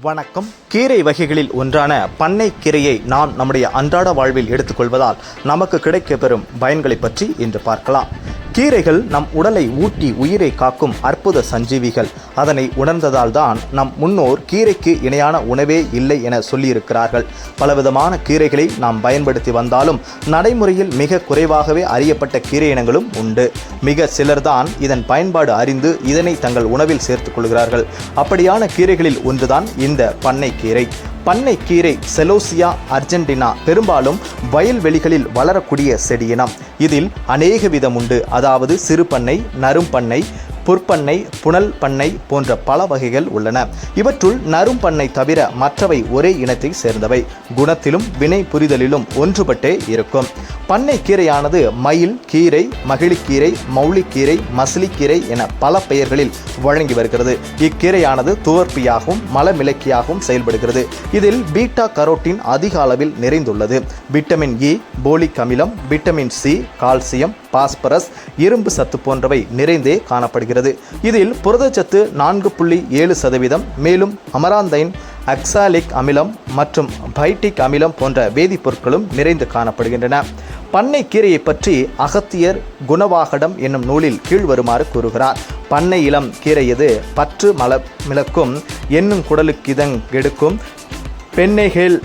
வணக்கம். கீரை வகைகளில் ஒன்றான பண்ணை கீரையை நாம் நம்முடைய அன்றாட வாழ்வில் எடுத்துக்கொள்வதால் நமக்கு கிடைக்கப்பெறும் பயன்களை பற்றி இன்று பார்க்கலாம். கீரைகள் நம் உடலை ஊட்டி உயிரை காக்கும் அற்புத சஞ்சீவிகள். அதனை உணர்ந்ததால் தான் நம் முன்னோர் கீரைக்கு இணையான உணவே இல்லை என சொல்லியிருக்கிறார்கள். பலவிதமான கீரைகளை நாம் பயன்படுத்தி வந்தாலும் நடைமுறையில் மிக குறைவாகவே அறியப்பட்ட கீரை இனங்களும் உண்டு. மிக சிலர்தான் இதன் பயன்பாடு அறிந்து இதனை தங்கள் உணவில் சேர்த்துக் கொள்கிறார்கள். அப்படியான கீரைகளில் ஒன்றுதான் இந்த பண்ணை கீரை பண்ணை கீரை செலோசியா அர்ஜென்டினா பெரும்பாலும் வயல்வெளிகளில் வளரக்கூடிய செடியினம். இதில் அநேக விதம் உண்டு. அதாவது சிறு பண்ணை புற்பண்ணை புனல் பண்ணை போன்ற பல வகைகள் உள்ளன. இவற்றுள் நரும் பண்ணை தவிர மற்றவை ஒரே இனத்தை சேர்ந்தவை. குணத்திலும் வினை புரிதலிலும் ஒன்றுபட்டே இருக்கும். பண்ணை கீரையானது மயில் கீரை மகிழிக்கீரை மௌலிக்கீரை மசிலிக்கீரை என பல பெயர்களில் வழங்கி வருகிறது. இக்கீரையானது துவர்ப்பியாகவும் மலமிளக்கியாகவும் செயல்படுகிறது. இதில் பீட்டா கரோட்டின் அதிக அளவில் நிறைந்துள்ளது. விட்டமின் இ போலிக் அமிலம் விட்டமின் சி கால்சியம் பாஸ்பரஸ் இரும்பு சத்து போன்றவை நிறைந்தே காணப்படுகிறது. இதில் புரதச்சத்து நான்கு புள்ளி ஏழு சதவீதம் மேலும் அமராந்தைன் அக்சாலிக் அமிலம் மற்றும் பைட்டிக் அமிலம் போன்ற வேதிப்பொருட்களும் நிறைந்து காணப்படுகின்றன. பண்ணை கீரையை பற்றி அகத்தியர் குணவாகடம் என்னும் நூலில் கீழ்வருமாறு கூறுகிறார். பண்ணை இளம் கீரை இது பற்று மல மிளக்கும் என்னும் குடலுக்கிதங் எடுக்கும் பெண்ணைகள்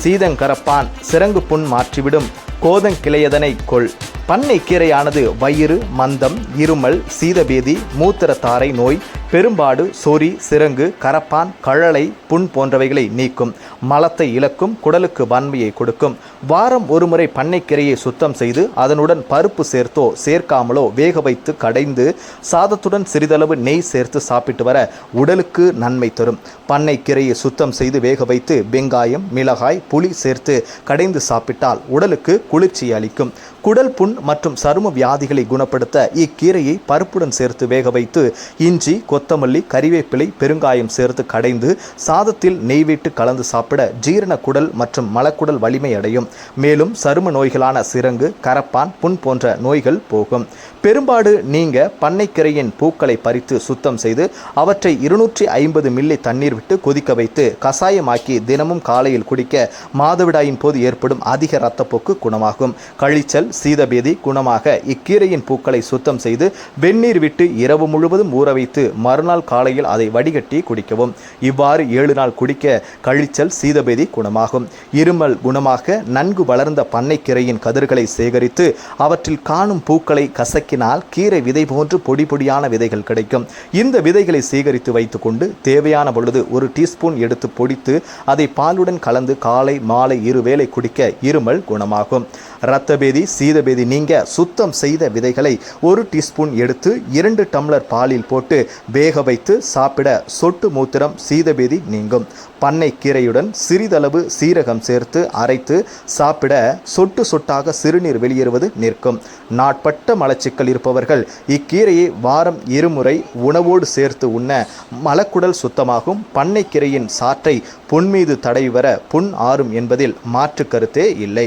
சீதங்கரப்பான் சிறங்கு புண் மாற்றிவிடும் கோதங்கிளையதனை கொள். பண்ணை கீரையானது வயிறு மந்தம் இருமல் சீதபேதி மூத்திரத்தாரை நோய் பெரும்பாடு சொறி சிறங்கு கரப்பான் கழலை புண் போன்றவைகளை நீக்கும். மலத்தை இழக்கும் குடலுக்கு வன்மையை கொடுக்கும். வாரம் ஒருமுறை பண்ணைக்கீரையை சுத்தம் செய்து அதனுடன் பருப்பு சேர்த்தோ சேர்க்காமலோ வேக வைத்து கடைந்து சாதத்துடன் சிறிதளவு நெய் சேர்த்து சாப்பிட்டு வர உடலுக்கு நன்மை தரும். பண்ணைக்கீரையை சுத்தம் செய்து வேக வைத்து வெங்காயம் மிளகாய் புளி சேர்த்து கடைந்து சாப்பிட்டால் உடலுக்கு குளிர்ச்சி அளிக்கும். குடல் புண் மற்றும் சரும வியாதிகளை குணப்படுத்த இக்கீரையை பருப்புடன் சேர்த்து வேக வைத்து இஞ்சி கொத்தமல்லி கறிவேப்பிலை பெருங்காயம் சேர்த்து கடைந்து சாதத்தில் நெய்விட்டு கலந்து சாப்பிட ஜீரண குடல் மற்றும் மலக்குடல் வலிமை அடையும். மேலும் சரும நோய்களான சிரங்கு கரப்பான் புண் போன்ற நோய்கள் போகும். பெரும்பாடு நீங்க பண்ணைக்கரையின் பூக்களை பறித்து சுத்தம் செய்து அவற்றை இருநூற்றி ஐம்பது மில்லி தண்ணீர் விட்டு கொதிக்க வைத்து கசாயமாக்கி தினமும் காலையில் குடிக்க மாதவிடாயின் போது ஏற்படும் அதிக இரத்தப்போக்கு குணமாகும். கழிச்சல் சீதபேதி குணமாக இக்கீரையின் பூக்களை சுத்தம் செய்து வெந்நீர் விட்டு இரவு முழுவதும் ஊற வைத்து மறுநாள் காலையில் அதை வடிகட்டி குடிக்கவும். இவ்வாறு ஏழு நாள் குடிக்க கழிச்சல் சீதபேதி குணமாகும். இருமல் குணமாக நன்கு வளர்ந்த பண்ணைக்கீரையின் கதிர்களை சேகரித்து அவற்றில் காணும் பூக்களை கசக்கினால் கீரை விதை போன்று பொடி பொடியான விதைகள் கிடைக்கும். இந்த விதைகளை சேகரித்து வைத்துக்கொண்டு தேவையான பொழுது ஒரு டீஸ்பூன் எடுத்து பொடித்து அதை பாலுடன் கலந்து காலை மாலை இருவேளை குடிக்க இருமல் குணமாகும். இரத்தபேதி சீதபேதி நீங்க சுத்தம் செய்த விதைகளை ஒரு டீஸ்பூன் எடுத்து இரண்டு டம்ளர் பாலில் போட்டு வேக வைத்து சாப்பிட சொட்டு மூத்திரம் சீதபேதி நீங்கும். பண்ணை கீரையுடன் சிறிதளவு சீரகம் சேர்த்து அரைத்து சாப்பிட சொட்டு சொட்டாக சிறுநீர் வெளியேறுவது நிற்கும். நாட்பட்ட மலச்சிக்கல் இருப்பவர்கள் இக்கீரையை வாரம் இருமுறை உணவோடு சேர்த்து உண்ண மலக்குடல் சுத்தமாகும். பண்ணைக்கீரையின் சாற்றை புன்மீது தடவி வர புண் ஆறும் என்பதில் மாற்று கருத்தே இல்லை.